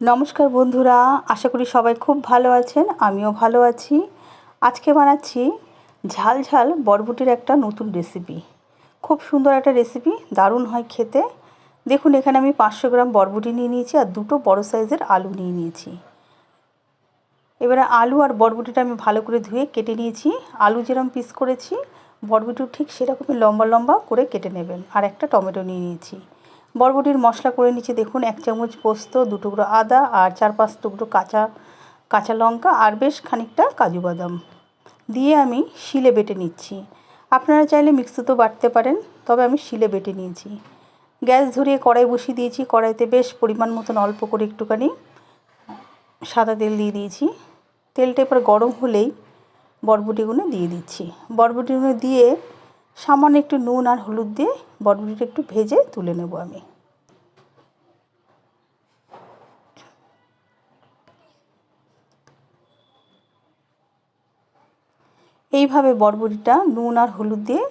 নমস্কার বন্ধুরা, আশা করি সবাই খুব ভালো আছেন, আমিও ভালো আছি। আজকে বানাচ্ছি ঝাল ঝাল বরবটির একটা নতুন রেসিপি খুব সুন্দর একটা রেসিপি দারুণ হয় খেতে। দেখুন, এখানে আমি পাঁচশো গ্রাম বরবটি নিয়ে নিয়েছি আর দুটো বড় সাইজের আলু নিয়ে নিয়েছি। এবারে আলু আর বরবটিটা আমি ভালো করে ধুয়ে কেটে নিয়েছি। আলু যেরকম পিস করেছি, বরবটিও ঠিক সেরকমই লম্বা লম্বা করে কেটে নেবেন। আর একটা টমেটো নিয়ে নিয়েছি। বরবটির মশলা করে নিচ্ছি দেখুন, এক চামচ পোস্ত, দু টুকরো আদা আর চার পাঁচ টুকরো কাঁচা কাঁচা লঙ্কা আর বেশ খানিকটা কাজু বাদাম। দিয়ে আমি শিলে বেটে নিচ্ছি। আপনারা চাইলে মিক্সিতেও বাটতে পারেন, তবে আমি শিলে বেটে নিয়েছি। গ্যাস ধরিয়ে কড়াই বসিয়ে দিয়েছি। কড়াইতে বেশ পরিমাণ মতন অল্প করে একটুখানি সাদা তেল দিয়ে দিয়েছি। তেলটা এবার গরম হলেই বরবটিগুলো দিয়ে দিচ্ছি। বরবটিগুলো দিয়ে সামান্য একটু নুন আর হলুদ দিয়ে বরবটিটা একটু ভেজে তুলে নেব আমি। এইভাবে বরবটিটা নুন আর হলুদ দিয়ে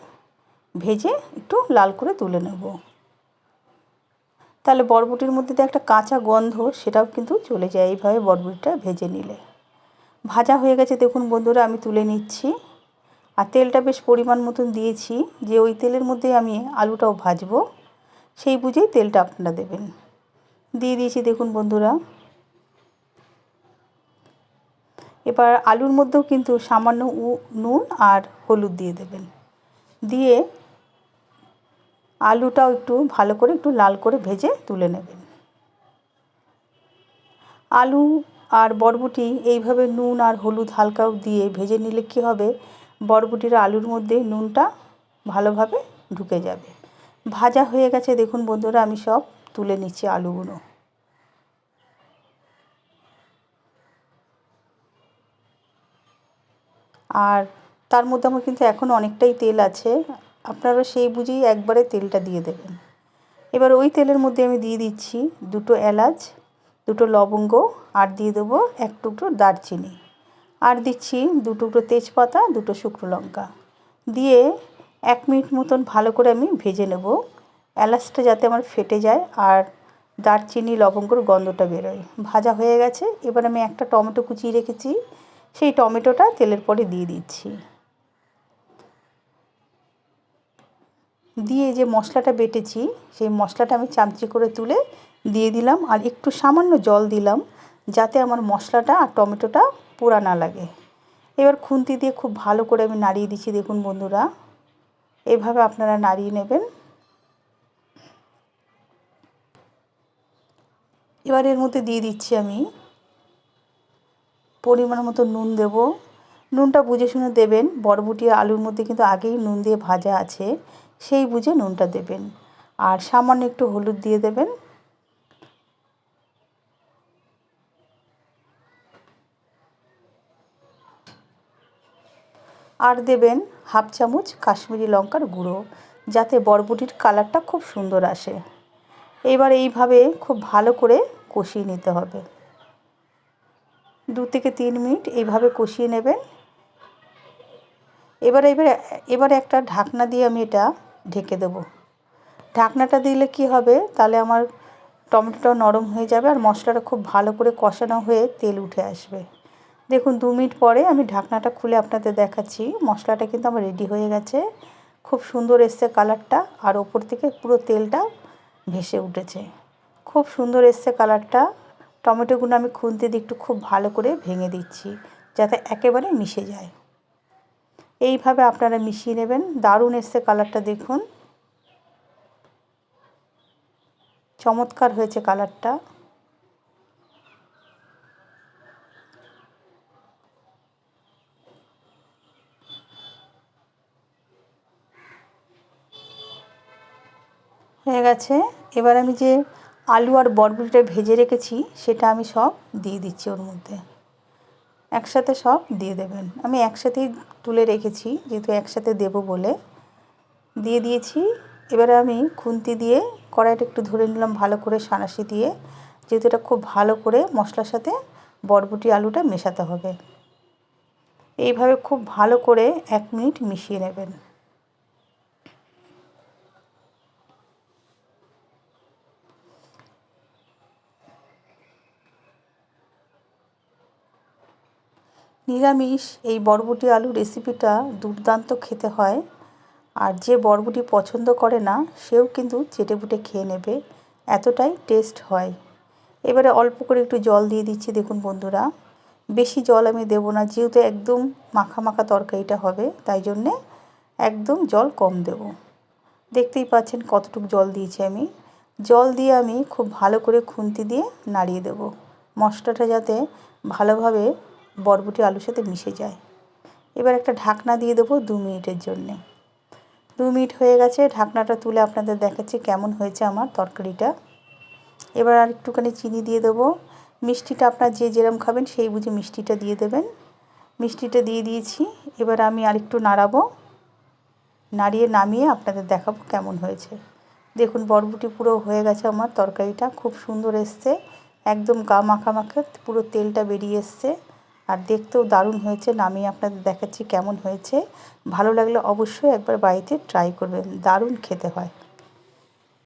ভেজে একটু লাল করে তুলে নেব। তাহলে বরবটির মধ্যে একটা কাঁচা গন্ধ সেটাও কিন্তু চলে যায় এইভাবে বরবটিটা ভেজে নিলে। ভাজা হয়ে গেছে দেখুন বন্ধুরা, আমি তুলে নিচ্ছি। আর তেলটা বেশ পরিমাণ মতন দিয়েছি যে ওই তেলের মধ্যে আমি আলুটাও ভাজবো। সেই বুঝেই তেলটা আপনারা দেবেন। দিয়ে দিয়েছি দেখুন বন্ধুরা। এবার আলুর মধ্যেও কিন্তু সামান্য নুন আর হলুদ দিয়ে দেবেন। দিয়ে আলুটাও একটু ভালো করে একটু লাল করে ভেজে তুলে নেবেন। আলু আর বরবটি এইভাবে নুন আর হলুদ হালকা দিয়ে ভেজে নিলে কী হবে? বরবটির আলুর মধ্যে নুনটা ভালোভাবে ঢুকে যাবে। ভাজা হয়ে গেছে, দেখুন বন্ধুরা, আমি সব তুলে নিচ্ছি আলুগুলো। আর তার মধ্যে আমার কিন্তু এখন অনেকটাই তেল আছে, আপনারা সেই বুঝেই একবারে তেলটা দিয়ে দেবেন। এবার ওই তেলের মধ্যে আমি দিয়ে দিচ্ছি দুটো এলাচ, দুটো লবঙ্গ, আর দিয়ে দেবো এক টুকরো দারচিনি। আর দিচ্ছি দু টুকরো তেজপাতা দুটো শুকনো লঙ্কা। দিয়ে এক মিনিট মতন ভালো করে আমি ভেজে নেব। এলাচটা যাতে আমার ফেটে যায় আর দারচিনি, লবঙ্গর গন্ধটা বেরোয়। ভাজা হয়ে গেছে। এবার আমি একটা টমেটো কুচিয়ে রেখেছি। সেই টমেটোটা তেলের পরে দিয়ে দিচ্ছি। দিয়ে যে মশলাটা বেটেছি, সেই মশলাটা আমি চামচি করে তুলে দিয়ে দিলাম। আর একটু সামান্য জল দিলাম, যাতে আমার মশলাটা আর টমেটোটা পোড়া না লাগে। এবার খুন্তি দিয়ে খুব ভালো করে আমি নাড়িয়ে দিচ্ছি, দেখুন বন্ধুরা। এভাবে আপনারা নাড়িয়ে নেবেন। এবার এর মধ্যে দিয়ে দিচ্ছি আমি পরিমাণ মতো নুন দেব। নুনটা বুঝে শুনে দেবেন, বরবটি আলুর মধ্যে কিন্তু আগেই নুন দিয়ে ভাজা আছে, সেই বুঝে নুনটা দেবেন। আর সামান্য একটু হলুদ দিয়ে দেবেন। আর দেবেন হাফ চামচ কাশ্মীরি লঙ্কার গুঁড়ো, যাতে বরবটির কালারটা খুব সুন্দর আসে। এবার এইভাবে খুব ভালো করে কষিয়ে নিতে হবে। দু থেকে তিন মিনিট এইভাবে কষিয়ে নেবেন। এবার এবার এবার একটা ঢাকনা দিয়ে আমি এটা ঢেকে দেবো। ঢাকনাটা দিলে কি হবে? তাহলে আমার টমেটোটা নরম হয়ে যাবে আর মশলাটা খুব ভালো করে কষানো হয়ে তেল উঠে আসবে। দেখুন, দু মিনিট পরে আমি ঢাকনাটা খুলে আপনাদের দেখাচ্ছি। মশলাটা কিন্তু আমার রেডি হয়ে গেছে। খুব সুন্দর এসছে কালারটা আর ওপর থেকে পুরো তেলটা ভেসে উঠেছে। খুব সুন্দর এসছে কালারটা টমেটোগুলো আমি খুন্তি দিয়ে একটু খুব ভালো করে ভেঙে দিচ্ছি যাতে একেবারে মিশে যায়। এইভাবে আপনারা মিশিয়ে নেবেন। দারুণ এসছে কালারটা দেখুন। চমৎকার হয়েছে কালারটা হয়ে গেছে। এবার আমি যে আলু আর বরবটিটা ভেজে রেখেছি, সেটা আমি সব দিয়ে দিচ্ছি ওর মধ্যে। একসাথে সব দিয়ে দেবেন। আমি একসাথেই তুলে রেখেছি, যেহেতু একসাথে দেব বলে। দিয়ে দিয়েছি। এবারে আমি খুন্তি দিয়ে কড়াইটা একটু ধরে নিলাম ভালো করে সানাসি দিয়ে। যেহেতু এটা খুব ভালো করে মশলার সাথে বরবটি আলুটা মেশাতে হবে। এইভাবে খুব ভালো করে এক মিনিট মিশিয়ে নেবেন। নিরামিষ এই বরবটি আলু রেসিপিটা দুর্দান্ত খেতে হয়। আর যে বরবটি পছন্দ করে না, সেও কিন্তু চেটেপুটে খেয়ে নেবে। এতটাই টেস্ট হয়। এবারে অল্প করে একটু জল দিয়ে দিচ্ছি, দেখুন বন্ধুরা। বেশি জল আমি দেবো না, যেহেতু একদম মাখা মাখা তরকারিটা হবে, তাই জন্যে একদম জল কম দেব। দেখতেই পাচ্ছেন কতটুকু জল দিয়েছি আমি। জল দিয়ে আমি খুব ভালো করে খুন্তি দিয়ে নাড়িয়ে দেব। মশলাটা যাতে ভালোভাবে বরবটি আলুর সাথে মিশে যায়। এবার একটা ঢাকনা দিয়ে দেবো দু মিনিটের জন্যে। দু মিনিট হয়ে গেছে, ঢাকনাটা তুলে আপনাদের দেখাচ্ছি কেমন হয়েছে আমার তরকারিটা। এবার আর একটুখানি চিনি দিয়ে দেবো। মিষ্টিটা আপনার যে যেরম খাবেন সেই বুঝে মিষ্টিটা দিয়ে দেবেন। মিষ্টিটা দিয়ে দিয়েছি, এবার আমি আরেকটু নাড়াবো। নাড়িয়ে নামিয়ে আপনাদের দেখাবো কেমন হয়েছে। দেখুন, বরবটি পুরো হয়ে গেছে আমার তরকারিটা, খুব সুন্দর এসছে। একদম গা মাখা পুরো তেলটা বেরিয়ে এসছে। আর দেখতেও দারুণ হয়েছে। আমি আপনাদের দেখাচ্ছি কেমন হয়েছে। ভালো লাগলে অবশ্যই একবার বাড়িতে ট্রাই করবেন। দারুণ খেতে হয়।